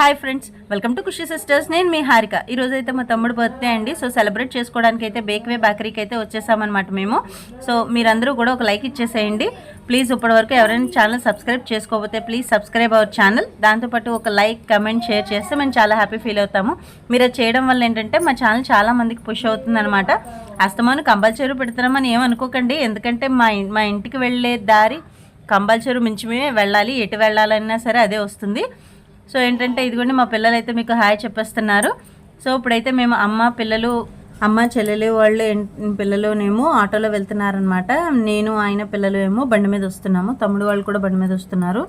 Hi friends welcome to Khushi sisters. నేను మీ హారిక. ఈ అయితే మా తమ్ముడు బర్త్డే అండి. సో సెలబ్రేట్ చేసుకోవడానికి అయితే బేక్వే బేకరీకి అయితే వచ్చేసామన్నమాట మేము. సో మీరందరూ కూడా ఒక లైక్ ఇచ్చేసేయండి. ప్లీజ్ ఇప్పటివరకు ఎవరైనా ఛానల్ సబ్స్క్రైబ్ చేసుకోకపోతే ప్లీజ్ సబ్స్క్రైబ్ అవర్ ఛానల్ దాంతోపాటు ఒక లైక్ కమెంట్ షేర్ చేస్తే మేము చాలా హ్యాపీ ఫీల్ అవుతాము. మీరు అది చేయడం వల్ల ఏంటంటే మా ఛానల్ చాలా మందికి పుష్ అవుతుందన్నమాట. అస్తమాను కంపల్సరీ పెడుతున్నామని ఏమనుకోకండి ఎందుకంటే మా మా ఇంటికి వెళ్ళే దారి కంపల్సరీ మించిమే వెళ్ళాలి. ఎటు వెళ్ళాలన్నా సరే అదే వస్తుంది. సో ఏంటంటే ఇదిగోండి మా పిల్లలు అయితే మీకు హాయ్ చెప్పేస్తున్నారు. సో ఇప్పుడైతే మేము అమ్మ పిల్లలు అమ్మ చెల్లెలు వాళ్ళు పిల్లలునేమో ఆటోలో వెళ్తున్నారనమాట. నేను ఆయన పిల్లలు ఏమో బండి మీద వస్తున్నాము. తమ్ముడు వాళ్ళు కూడా బండి మీద వస్తున్నారు.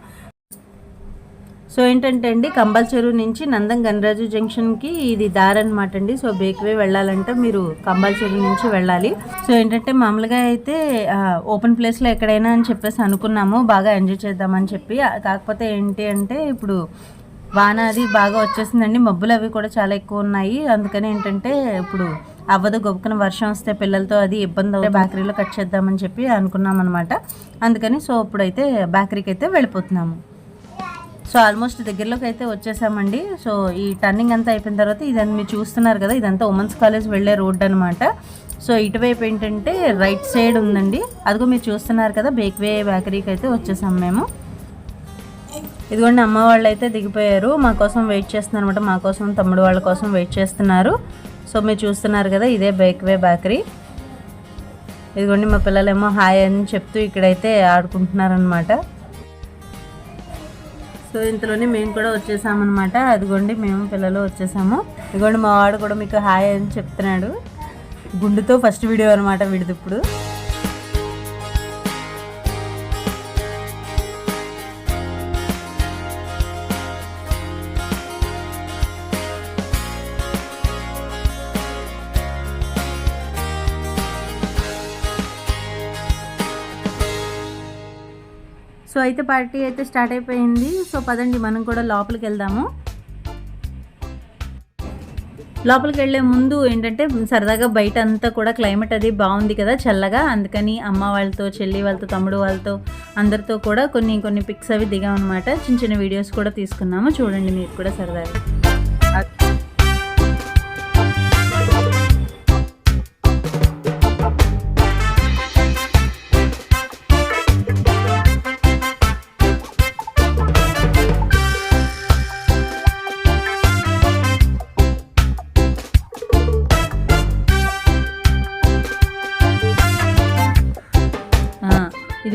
సో ఏంటంటే అండి కంపల్చెరు నుంచి నందం గణరాజు జంక్షన్కి ఇది దారి అనమాట అండి. సో బేక్వే వెళ్ళాలంటే మీరు కంపల్చెరు నుంచి వెళ్ళాలి. సో ఏంటంటే మామూలుగా అయితే ఓపెన్ ప్లేస్లో ఎక్కడైనా అని చెప్పేసి అనుకున్నాము. బాగా ఎంజాయ్ చేద్దామని చెప్పి. కాకపోతే ఏంటి అంటే ఇప్పుడు వాన అది బాగా వచ్చేసిందండి. మబ్బులు అవి కూడా చాలా ఎక్కువ ఉన్నాయి. అందుకని ఏంటంటే ఇప్పుడు అవ్వదు గొప్పకన వర్షం వస్తే పిల్లలతో అది ఇబ్బంది అవుతుంది. బేకరీలో కట్ చేద్దామని చెప్పి అనుకున్నాం అనమాట అందుకని సో ఇప్పుడైతే బేకరీకి అయితే వెళ్ళిపోతున్నాము. సో ఆల్మోస్ట్ దగ్గరలోకి అయితే వచ్చేసామండి. సో ఈ టర్నింగ్ అంతా అయిపోయిన తర్వాత ఇదంతా మీరు చూస్తున్నారు కదా ఇదంతా ఉమెన్స్ కాలేజ్ వెళ్ళే రోడ్ అనమాట సో ఇటువైపు ఏంటంటే రైట్ సైడ్ ఉందండి. అదిగో మీరు చూస్తున్నారు కదా బేక్వే బేకరీకి అయితే వచ్చేసాం మేము. ఇదిగోండి అమ్మ వాళ్ళు అయితే దిగిపోయారు. మా కోసం వెయిట్ చేస్తున్నారు అనమాట మా కోసం తమ్ముడు వాళ్ళ కోసం వెయిట్ చేస్తున్నారు. సో మీరు చూస్తున్నారు కదా ఇదే బేక్వే బేకరీ ఇదిగోండి మా పిల్లలేమో హాయ్ అని చెప్తూ ఇక్కడైతే ఆడుకుంటున్నారనమాట సో ఇంతలోనే మేము కూడా వచ్చేసామన్నమాట. అదిగోండి మేము పిల్లలు వచ్చేసాము. ఇదిగోండి మా వాడు కూడా మీకు హాయ్ అని చెప్తున్నాడు. గుండుతో ఫస్ట్ వీడియో అనమాట వీడిది ఇప్పుడు. అయితే పార్టీ అయితే స్టార్ట్ అయిపోయింది. సో పదండి మనం కూడా లోపలికి వెళ్దాము. లోపలికి వెళ్ళే ముందు ఏంటంటే సరదాగా బయట అంతా కూడా క్లైమేట్ అది బాగుంది కదా చల్లగా. అందుకని అమ్మ వాళ్ళతో చెల్లి వాళ్ళతో తమ్ముడు వాళ్ళతో అందరితో కూడా కొన్ని కొన్ని పిక్స్ అవి దిగామన్నమాట. చిన్న చిన్న వీడియోస్ కూడా తీసుకున్నాము. చూడండి మీరు కూడా సరదాగా.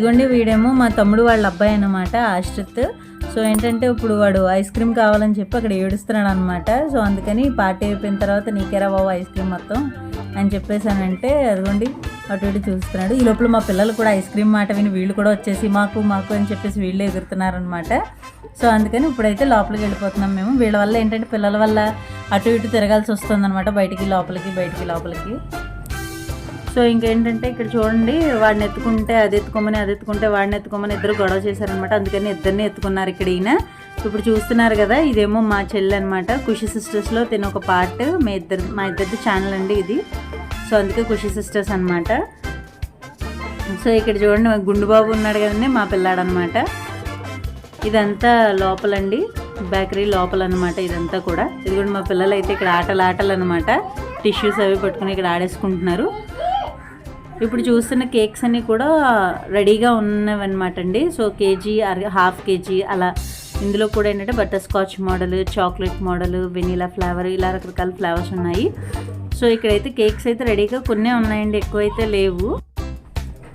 ఇదిగోండి వీడేమో మా తమ్ముడు వాళ్ళ అబ్బాయి అనమాట ఆశ్రిత్. సో ఏంటంటే ఇప్పుడు వాడు ఐస్ క్రీమ్ కావాలని చెప్పి అక్కడ ఏడుస్తున్నాడు అనమాట సో అందుకని పార్టీ అయిపోయిన తర్వాత నీకేరా బాబు ఐస్ క్రీమ్ మొత్తం అని చెప్పేసానంటే అదిగోండి అటు ఇటు చూస్తున్నాడు. ఈ లోపల మా పిల్లలు కూడా ఐస్ క్రీమ్ మాట విని వీళ్ళు కూడా వచ్చేసి మాకు మాకు అని చెప్పేసి వీళ్ళు ఎగురుతున్నారనమాట సో అందుకని ఇప్పుడైతే లోపలికి వెళ్ళిపోతున్నాం మేము. వీళ్ళ వల్ల ఏంటంటే పిల్లల వల్ల అటు ఇటు తిరగాల్సి వస్తుందన్నమాట బయటికి లోపలికి బయటికి లోపలికి. సో ఇంకేంటంటే ఇక్కడ చూడండి వాడిని ఎత్తుకుంటే అది ఎత్తుకోమని అది ఎత్తుకుంటే వాడిని ఎత్తుకోమని ఇద్దరు గొడవ చేశారనమాట అందుకని ఇద్దరిని ఎత్తుకున్నారు ఇక్కడ ఈయన. ఇప్పుడు చూస్తున్నారు కదా ఇదేమో మా చెల్లి అనమాట ఖుషి సిస్టర్స్లో తిన ఒక పార్ట్ మీ ఇద్దరు మా ఇద్దరిది ఛానల్ అండి ఇది. సో అందుకే ఖుషి సిస్టర్స్ అనమాట సో ఇక్కడ చూడండి మా గుండుబాబు ఉన్నాడు కదండి మా పిల్లాడనమాట ఇదంతా లోపలండి బేకరీ లోపల అనమాట ఇదంతా కూడా. ఇది కూడా మా పిల్లలు అయితే ఇక్కడ ఆటలు ఆటలు అనమాట టిష్యూస్ అవి పట్టుకుని ఇక్కడ ఆడేసుకుంటున్నారు. ఇప్పుడు చూస్తున్న కేక్స్ అన్నీ కూడా రెడీగా ఉన్నవన్నమాట అండి సో కేజీ అర- హాఫ్ కేజీ అలా. ఇందులో కూడా ఏంటంటే butter scotch model chocolate model vanilla flavour ఇలా రకరకాల ఫ్లేవర్స్ ఉన్నాయి. సో ఇక్కడైతే కేక్స్ అయితే రెడీగా కొన్నే ఉన్నాయండి ఎక్కువైతే లేవు.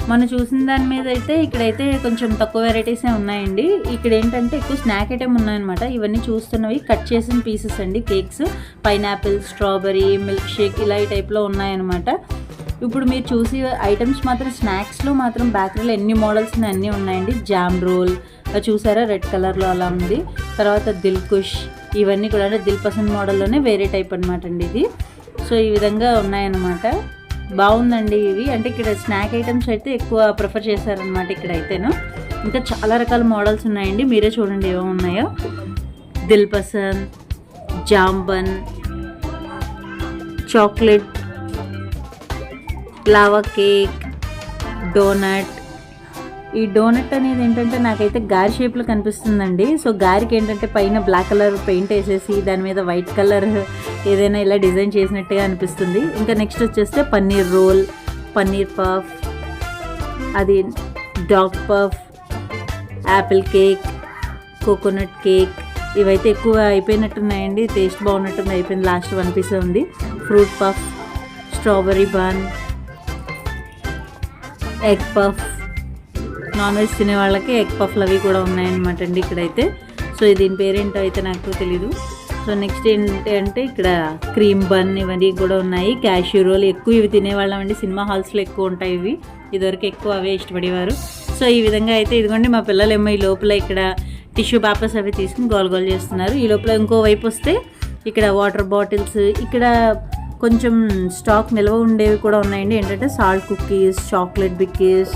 మనం చూసిన దాని మీద అయితే ఇక్కడైతే కొంచెం తక్కువ వెరైటీసే ఉన్నాయండి. ఇక్కడ ఏంటంటే ఎక్కువ స్నాక్ ఐటమ్ ఉన్నాయన్నమాట. ఇవన్నీ చూస్తున్నవి కట్ చేసిన పీసెస్ అండి cakes. Pineapple strawberry milk shake ఇలా ఈ టైప్లో ఉన్నాయన్నమాట. ఇప్పుడు మీరు చూసి ఐటమ్స్ మాత్రం స్నాక్స్లో మాత్రం బేకరీలో ఎన్ని మోడల్స్ అన్నీ ఉన్నాయండి. జామ్ రోల్ చూసారా? రెడ్ కలర్లో అలా ఉంది. తర్వాత దిల్ కుష్ ఇవన్నీ కూడా అంటే దిల్ పసంద్ మోడల్లోనే వేరే టైప్ అనమాట అండి ఇది. సో ఈ విధంగా ఉన్నాయన్నమాట. బాగుందండి ఇవి. అంటే ఇక్కడ స్నాక్ ఐటమ్స్ అయితే ఎక్కువ ప్రిఫర్ చేశారనమాట ఇక్కడ అయితేను ఇంకా చాలా రకాల మోడల్స్ ఉన్నాయండి. మీరే చూడండి ఏమో ఉన్నాయో. Dil pasand jam bun chocolate lava cake donut ఈ డోనట్ అనేది ఏంటంటే నాకైతే గారి షేప్లో కనిపిస్తుందండి. సో గారికి ఏంటంటే పైన బ్లాక్ కలర్ పెయింట్ వేసేసి దాని మీద వైట్ కలర్ ఏదైనా ఇలా డిజైన్ చేసినట్టుగా అనిపిస్తుంది. ఇంకా నెక్స్ట్ వచ్చేస్తే పన్నీర్ రోల్ పన్నీర్ పఫ్ అది dog puff apple cake coconut cake ఇవైతే ఎక్కువ అయిపోయినట్టున్నాయండి. టేస్ట్ బాగున్నట్టుంది అయిపోయింది. లాస్ట్ వన్ పీస్ ఉంది. Fruit puff strawberry bun egg puff. Non veg తినే వాళ్ళకి ఎగ్ పఫ్లు అవి కూడా ఉన్నాయన్నమాట అండి ఇక్కడైతే. సో దీని పేరేంటో అయితే నాకు తెలీదు. సో నెక్స్ట్ ఏంటి అంటే ఇక్కడ క్రీమ్ బన్ ఇవన్నీ కూడా ఉన్నాయి. క్యాష్యూ రోల్ ఎక్కువ ఇవి తినేవాళ్ళం అండి. సినిమా హాల్స్లో ఎక్కువ ఉంటాయి ఇవి. ఇదివరకు ఎక్కువ అవే ఇష్టపడేవారు. సో ఈ విధంగా అయితే ఇదిగోండి మా పిల్లలు ఏమో ఈ లోపల ఇక్కడ టిష్యూ పేపర్స్ అవి తీసుకుని గోల్ గోల్ చేస్తున్నారు. ఈ లోపల ఇంకో వైపు వస్తే ఇక్కడ వాటర్ బాటిల్స్ ఇక్కడ కొంచెం స్టాక్ నిల్వ ఉండేవి కూడా ఉన్నాయండి. ఏంటంటే salt cookies chocolate bickies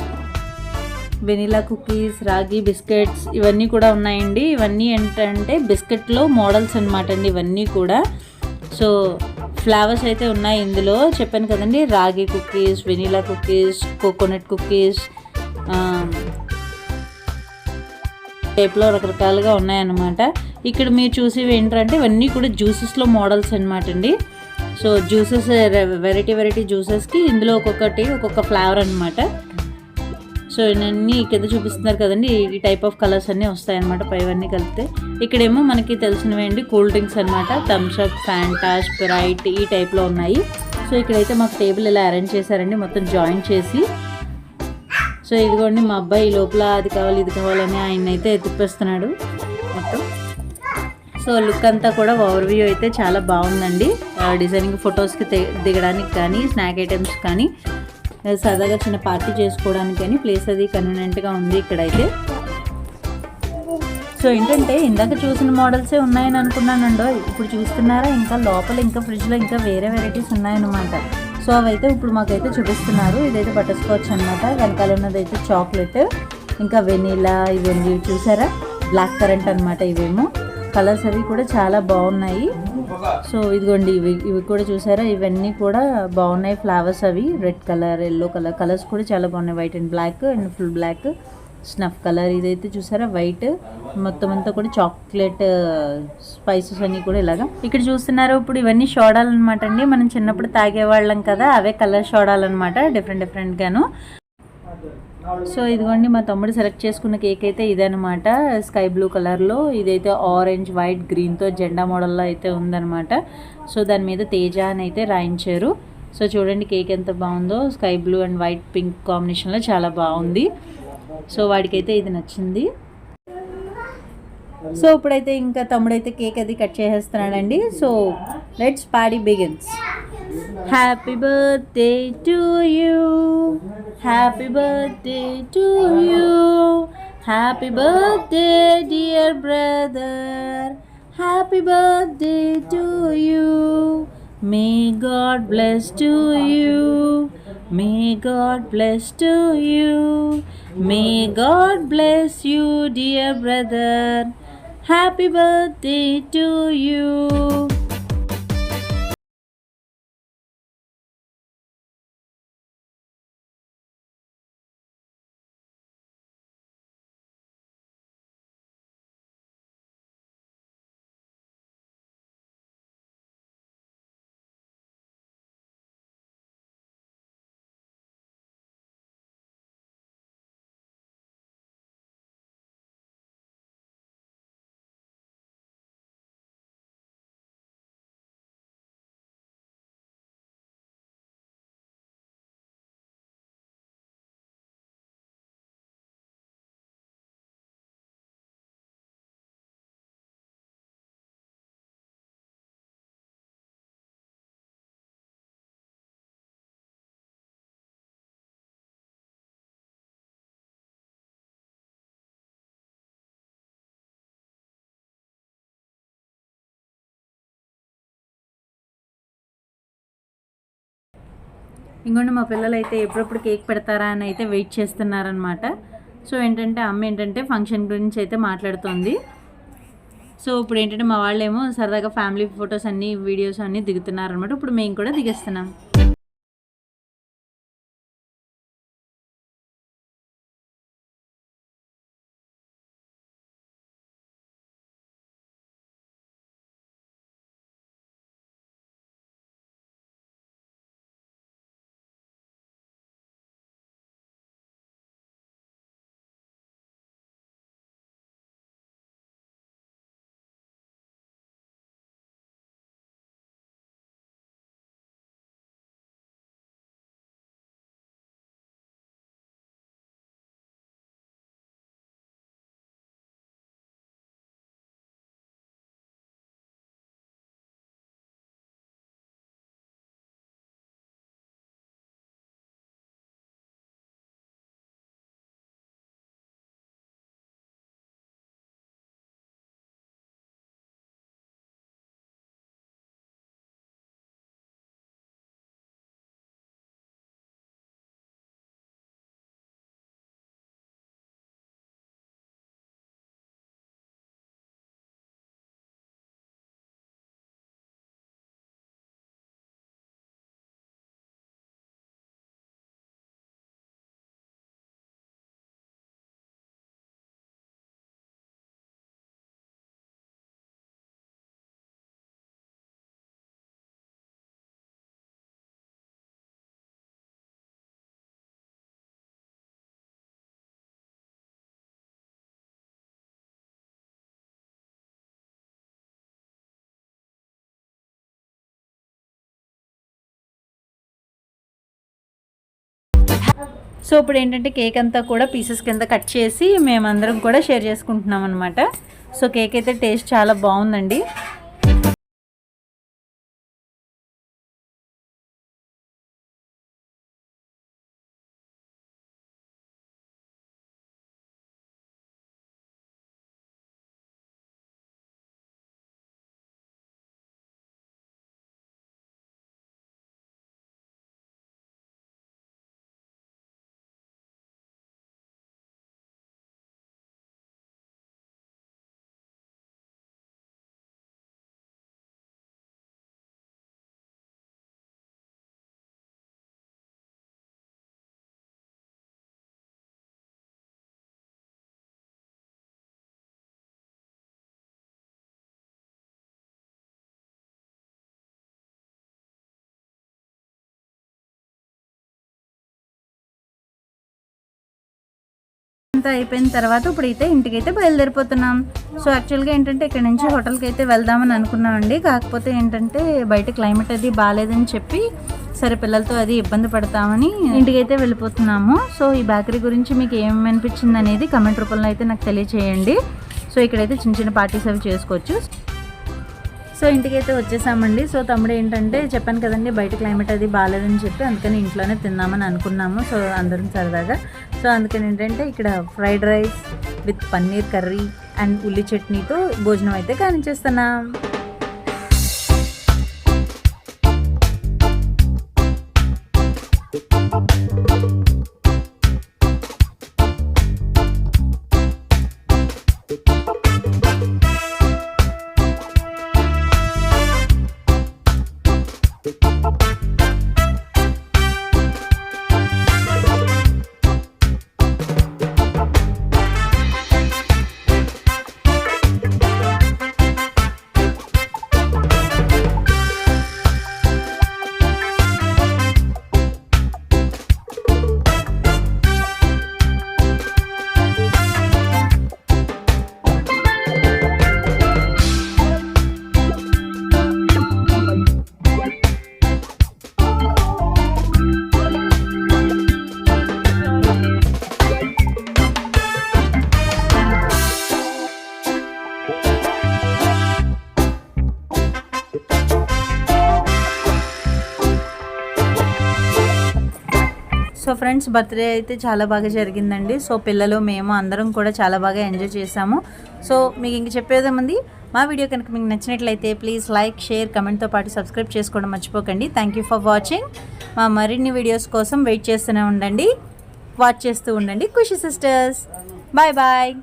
vanilla cookies ragi biscuits ఇవన్నీ కూడా ఉన్నాయండి. ఇవన్నీ ఏంటంటే బిస్కెట్లో మోడల్స్ అనమాట అండి ఇవన్నీ కూడా. సో ఫ్లేవర్స్ అయితే ఉన్నాయి ఇందులో. చెప్పాను కదండి ragi cookies vanilla cookies coconut cookies టైప్లో రకరకాలుగా ఉన్నాయన్నమాట. ఇక్కడ మీరు చూసేవి ఏంటంటే ఇవన్నీ కూడా జ్యూసెస్లో మోడల్స్ అనమాట అండి. సో జ్యూసెస్ వెరైటీ వెరైటీ జ్యూసెస్కి ఇందులో ఒక్కొక్కటి ఒక్కొక్క ఫ్లేవర్ అనమాట సో ఇవన్నీ కింద చూపిస్తున్నారు కదండి ఈ టైప్ ఆఫ్ కలర్స్ అన్నీ వస్తాయన్నమాట పైవన్నీ కలిపితే. ఇక్కడేమో మనకి తెలిసినవి అండి కూల్ డ్రింక్స్ అనమాట థమ్స్అప్ ఫ్యాంటా స్ప్రైట్ ఈ టైప్లో ఉన్నాయి. సో ఇక్కడైతే మాకు టేబుల్ ఇలా అరేంజ్ చేశారండి మొత్తం జాయిన్ చేసి. సో ఇదిగోండి మా అబ్బాయి లోపల అది కావాలి ఇది కావాలని ఆయన అయితే తిప్పేస్తున్నాడు. సో లుక్ అంతా కూడా ఓవర్ వ్యూ అయితే చాలా బాగుందండి. డిజైనింగ్ ఫొటోస్కి దిగడానికి కానీ స్నాక్ ఐటమ్స్ కానీ సరదాగా చిన్న పార్టీ చేసుకోవడానికి కానీ ప్లేస్ అది కన్వీనియంట్గా ఉంది ఇక్కడైతే. సో ఏంటంటే ఇందాక చూసిన మోడల్సే ఉన్నాయని అనుకున్నానండో ఇప్పుడు చూస్తున్నారా ఇంకా లోపల ఇంకా ఫ్రిడ్జ్లో ఇంకా వేరే వెరైటీస్ ఉన్నాయన్నమాట. సో అవైతే ఇప్పుడు మాకైతే చూపిస్తున్నారు. ఇదైతే బటర్స్కాచ్ అనమాట వెనకాల ఉన్నదైతే చాక్లెట్ ఇంకా వెనీలా ఇవన్నీ చూసారా? బ్లాక్ కరెంట్ అనమాట ఇవేమో. కలర్స్ అవి కూడా చాలా బాగున్నాయి. సో ఇదిగోండి ఇవి ఇవి కూడా చూసారా? ఇవన్నీ కూడా బాగున్నాయి. ఫ్లవర్స్ అవి red colour yellow colour colours కూడా చాలా బాగున్నాయి. White and black and full black snuff colour ఇదైతే చూసారా? వైట్ మొత్తం అంతా కూడా చాక్లెట్ స్పైసెస్ అన్నీ కూడా ఇలాగా. ఇక్కడ చూస్తున్నారు ఇప్పుడు ఇవన్నీ షోడాలు అనమాట అండి. మనం చిన్నప్పుడు తాగేవాళ్ళం కదా అవే కలర్ షోడాలు అనమాట డిఫరెంట్ డిఫరెంట్గాను. సో ఇదిగోండి మా తమ్ముడు సెలెక్ట్ చేసుకున్న కేక్ అయితే ఇదనమాట స్కై బ్లూ కలర్లో ఇదైతే ఆరెంజ్ వైట్ గ్రీన్తో జెండా మోడల్లో అయితే ఉందనమాట సో దాని మీద తేజ అని అయితే రాయించారు. సో చూడండి కేక్ ఎంత బాగుందో. Sky blue and white pink కాంబినేషన్లో చాలా బాగుంది. సో వాడికైతే ఇది నచ్చింది. సో ఇప్పుడైతే ఇంకా తమ్ముడైతే కేక్ అది cut చేసేస్తున్నాడండి. So let's party begins Happy birthday to you. Happy birthday to you. Happy birthday, dear brother. Happy birthday to you. May God bless to you. May God bless to you. May God bless you, dear brother. Happy birthday to you. ఇంకొండి మా పిల్లలు అయితే ఎప్పుడప్పుడు cake పెడతారా అని అయితే wait చేస్తున్నారనమాట so ఏంటంటే అమ్మ ఏంటంటే ఫంక్షన్ గురించి అయితే మాట్లాడుతోంది. సో ఇప్పుడు ఏంటంటే మా వాళ్ళేమో సరదాగా ఫ్యామిలీ ఫొటోస్ అన్నీ వీడియోస్ అన్నీ దిగుతున్నారనమాట ఇప్పుడు మేము కూడా దిగేస్తున్నాం. సో ఇప్పుడు ఏంటంటే కేక్ అంతా కూడా పీసెస్ కింద కట్ చేసి మేమందరం కూడా షేర్ చేసుకుంటున్నాం అనమాట సో కేక్ అయితే టేస్ట్ చాలా బాగుందండి. అంతా అయిపోయిన తర్వాత ఇప్పుడైతే ఇంటికైతే బయలుదేరిపోతున్నాం. సో యాక్చువల్గా ఏంటంటే ఇక్కడ నుంచి హోటల్కి అయితే వెళ్దామని అనుకున్నామండి. కాకపోతే ఏంటంటే బయట క్లైమేట్ అది బాగాలేదని చెప్పి సరే పిల్లలతో అది ఇబ్బంది పడతామని ఇంటికైతే వెళ్ళిపోతున్నాము. సో ఈ బేకరీ గురించి మీకు ఏం అనిపించింది అనేది కమెంట్ రూపంలో అయితే నాకు తెలియచేయండి. సో ఇక్కడైతే చిన్న చిన్న పార్టీస్ అవి చేసుకోవచ్చు. సో ఇంటికైతే వచ్చేసామండి. సో తమ్ముడు ఏంటంటే చెప్పాను కదండి బయట క్లైమేట్ అది బాగాలేదని చెప్పి అందుకని ఇంట్లోనే తిందామని అనుకున్నాము. సో అందరం సరదాగా సో అందుకని ఏంటంటే ఇక్కడ fried rice with paneer curry and ఉల్లి చట్నీతో భోజనం అయితే కానిచేస్తున్నాం. ఫ్రెండ్స్ బర్త్డే అయితే చాలా బాగా జరిగిందండి. సో పిల్లలు మేము అందరం కూడా చాలా బాగా ఎంజాయ్ చేసాము సో మీకు ఇంక చెప్పేదేముంది మా వీడియో కనుక మీకు నచ్చినట్లయితే ప్లీజ్ లైక్ షేర్ కమెంట్తో పాటు సబ్స్క్రైబ్ చేసుకోవడం మర్చిపోకండి. థ్యాంక్ యూ ఫర్ వాచింగ్ మా మరిన్ని వీడియోస్ కోసం వెయిట్ చేస్తూనే ఉండండి. వాచ్ చేస్తూ ఉండండి. ఖుషి సిస్టర్స్ బాయ్ బాయ్